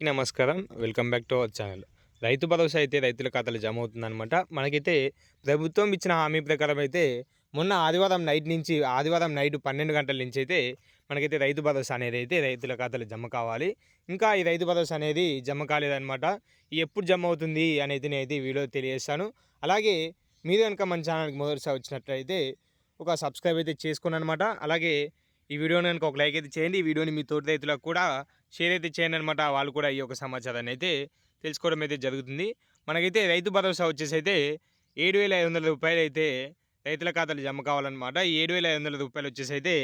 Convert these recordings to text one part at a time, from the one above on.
నమస్కారం. Welcome back to our channel. Rythu Bharosa అయితే రైతుల ఖాతాలో జమ అవుతుందన్నమాట మనకైతే ప్రభుత్వం ఇచ్చిన హామీ ప్రకారం అయితే మొన్న ఆదివారం నైట్ నుంచి ఆదివారం నైట్ పన్నెండు గంటల నుంచి అయితే మనకైతే రైతు భరోసా అనేది అయితే రైతుల ఖాతాలో జమ కావాలి. ఇంకా ఈ రైతు భరోసా అనేది జమ కాలేదన్నమాట. ఎప్పుడు జమ అవుతుంది అనేది నేను అయితే వీడియో తెలియజేస్తాను. అలాగే మీరు కనుక మన ఛానల్కి మొదటిసారి వచ్చినట్లయితే ఒక సబ్స్క్రైబ్ అయితే చేసుకున్నాను అనమాట అలాగే ఈ వీడియోని కనుక ఒక లైక్ అయితే చేయండి. ఈ వీడియోని మీ తోటి రైతులకు కూడా షేర్ అయితే చేయండి అనమాట వాళ్ళు కూడా ఈ యొక్క సమాచారాన్ని అయితే తెలుసుకోవడం అయితే జరుగుతుంది. మనకైతే రైతు భరోసా వచ్చేసి అయితే ఏడు వేల ఐదు వందల రూపాయలు అయితే రైతుల ఖాతాలు జమ కావాలన్నమాట. ఈ ఏడు వేల ఐదు వందల రూపాయలు వచ్చేసి అయితే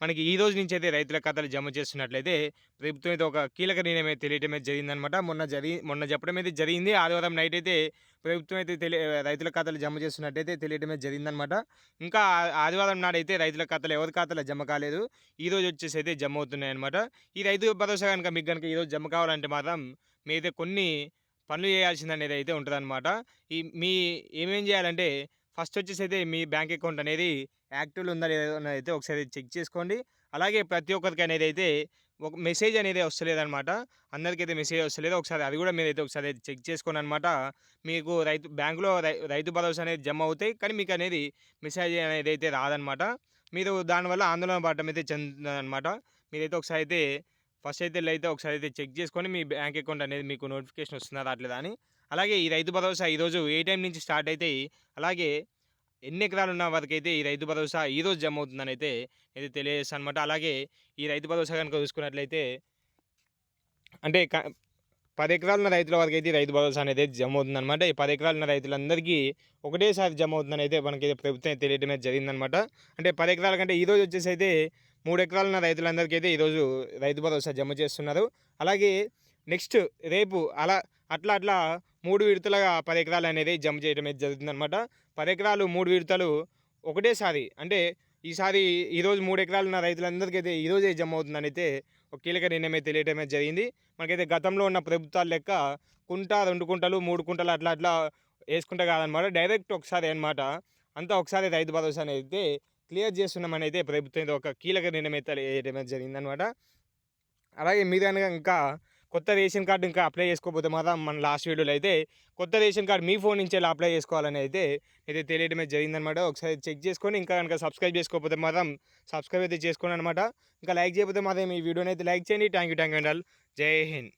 మనకి ఈ రోజు నుంచి అయితే రైతుల ఖాతాలు జమ చేస్తున్నట్లయితే ప్రభుత్వం అయితే ఒక కీలక నిర్ణయం అయితే తెలియటం అయితే జరిగిందనమాట మొన్న జరిగి మొన్న చెప్పడం అయితే జరిగింది. ఆదివారం నైట్ అయితే ప్రభుత్వం అయితే తెలియ రైతుల ఖాతాలు జమ చేస్తున్నట్టయితే తెలియటమే జరిగిందనమాట ఇంకా ఆదివారం నాడైతే రైతుల ఖాతాలు ఎవరి ఖాతాలో జమ కాలేదు ఈ రోజు వచ్చేసి అయితే జమ అవుతున్నాయి అనమాట ఈ రైతు భరోసా కనుక మీకు కనుక ఈరోజు జమ కావాలంటే మాత్రం మీరైతే కొన్ని పనులు చేయాల్సింది అనేది అయితే ఉంటుందన్నమాట. ఈ మీ ఏమేం చేయాలంటే ఫస్ట్ వచ్చేసి అయితే మీ బ్యాంక్ అకౌంట్ అనేది యాక్టివ్లో ఉందా లేదా అయితే ఒకసారి చెక్ చేసుకోండి. అలాగే ప్రతి ఒక్కరికి అనేది అయితే ఒక మెసేజ్ అనేది వస్తలేదనమాట అందరికైతే మెసేజ్ వస్తలేదు. ఒకసారి అది కూడా మీరైతే ఒకసారి చెక్ చేసుకోండి అనమాట మీకు రైతు బ్యాంకులో రై రైతు భరోసా అనేది జమ అవుతాయి. కానీ మీకు అనేది మెసేజ్ అనేది అయితే రాదనమాట మీరు దానివల్ల ఆందోళన పడటం అయితే చెందనమాట మీరైతే ఒకసారి అయితే ఫస్ట్ అయితే అయితే ఒకసారి అయితే చెక్ చేసుకొని మీ బ్యాంక్ అకౌంట్ అనేది మీకు నోటిఫికేషన్ వస్తుందా రావట్లేదా అని. అలాగే ఈ రైతు భరోసా ఈరోజు ఏ టైం నుంచి స్టార్ట్ అయితే అలాగే ఎన్ని ఎకరాలు ఉన్న వారికి అయితే ఈ రైతు భరోసా ఈరోజు జమ అవుతుందని అయితే ఇది తెలియజేస్తాను అనమాట అలాగే ఈ రైతు భరోసా కనుక చూసుకున్నట్లయితే అంటే పది ఎకరాలు ఉన్న రైతుల వరకు అయితే రైతు భరోసా అనేది జమ అవుతుందన్నమాట ఈ పది ఎకరాలు ఉన్న రైతులందరికీ ఒకటేసారి జమ అవుతుందని అయితే మనకి ప్రభుత్వం తెలియడమే జరిగిందనమాట అంటే పది ఎకరాల కంటే ఈరోజు వచ్చేసి అయితే మూడు ఎకరాలు ఉన్న రైతులందరికీ అయితే ఈరోజు రైతు భరోసా జమ చేస్తున్నారు. అలాగే నెక్స్ట్ రేపు అలా అట్లా అట్లా మూడు విడతలుగా పది ఎకరాలు అనేది జమ చేయడం అయితే జరుగుతుందనమాట పది ఎకరాలు మూడు విడతలు ఒకటేసారి అంటే ఈసారి ఈరోజు మూడు ఎకరాలు ఉన్న రైతులందరికీ అయితే ఈరోజే జమ అవుతుందని అయితే ఒక కీలక నిర్ణయం అయితే తెలియటమే జరిగింది. మనకైతే గతంలో ఉన్న ప్రభుత్వాలు లెక్క కుంట రెండు కుంటలు మూడు కుంటలు అట్లా అట్లా వేసుకుంటే కాదనమాట డైరెక్ట్ ఒకసారి అనమాట అంతా ఒకసారి రైతు భరోసా అయితే క్లియర్ చేస్తున్నామని అయితే ప్రభుత్వం ఒక కీలక నిర్ణయం అయితే జరిగింది జరిగిందనమాట. అలాగే మీరు ఇంకా కొత్త రేషన్ కార్డు ఇంకా అప్లై చేసుకోకపోతే మాత్రం మన లాస్ట్ వీడియోలో అయితే కొత్త రేషన్ కార్డు మీ ఫోన్ నుంచి అప్లై చేసుకోవాలని అయితే అయితే తెలియడమే జరిగిందనమాట. ఒకసారి చెక్ చేసుకొని ఇంకా కనుక సబ్స్క్రైబ్ చేసుకోకపోతే మాత్రం సబ్స్క్రైబ్ అయితే చేసుకోండి అనమాట. ఇంకా లైక్ చేయకపోతే మాత్రం ఈ వీడియోని అయితే లైక్ చేయండి. Thank you thank you and all. Jai Hind.